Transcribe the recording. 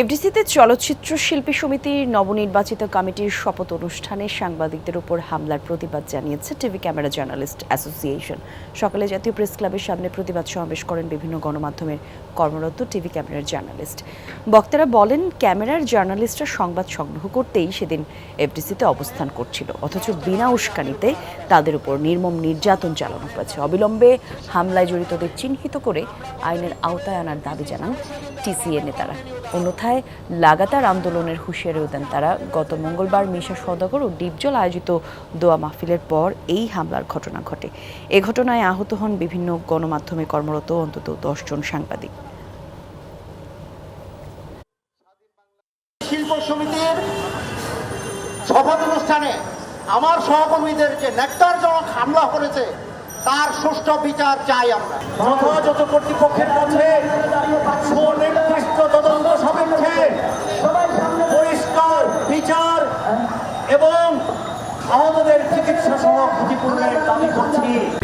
এফডিসিতে চলচ্চিত্র শিল্পী সমিতির নবনির্বাচিত কমিটির শপথ অনুষ্ঠানে সাংবাদিকদের উপর হামলার প্রতিবাদ জানিয়েছে টিভি ক্যামেরা জার্নালিস্ট অ্যাসোসিয়েশন। সকালে জাতীয় প্রেস ক্লাবের সামনে প্রতিবাদ সমাবেশ করেন বিভিন্ন গণমাধ্যমের কর্মরত টিভি ক্যামেরার জার্নালিস্ট। বক্তারা বলেন, ক্যামেরার জার্নালিস্টরা সংবাদ সংগ্রহ করতেই সেদিন এফডিসিতে অবস্থান করছিল। অথচ বিনা উস্কানিতে তাদের উপর নির্মম নির্যাতন চালানো হয়েছে। অবিলম্বে হামলায় জড়িতদের চিহ্নিত করে আইনের আওতায় আনার দাবি জানান টিসিএ নেতারা। অন্যথায় লাগাতার আন্দোলনের হুঁশিয়ারিও দেন তারা। গত মঙ্গলবার মিশা সদাগর ও ডিপজল আয়োজিত দোয়া মাহফিলের পর এই হামলার ঘটনা ঘটে। এ ঘটনায় আহত হন বিভিন্ন গণমাধ্যমে কর্মরত অন্তত দশজন সাংবাদিক। শিল্প সমিতির শপথ অনুষ্ঠানে আমার সহকর্মীদের যে নেকটারজনক হামলা করেছে তার সুষ্ঠু বিচার চাই আমরা। যথাযথ কর্তৃপক্ষের কাছে এবং আমাদের চিকিৎসা সহ ক্ষতিপূরণের দাবি করছি।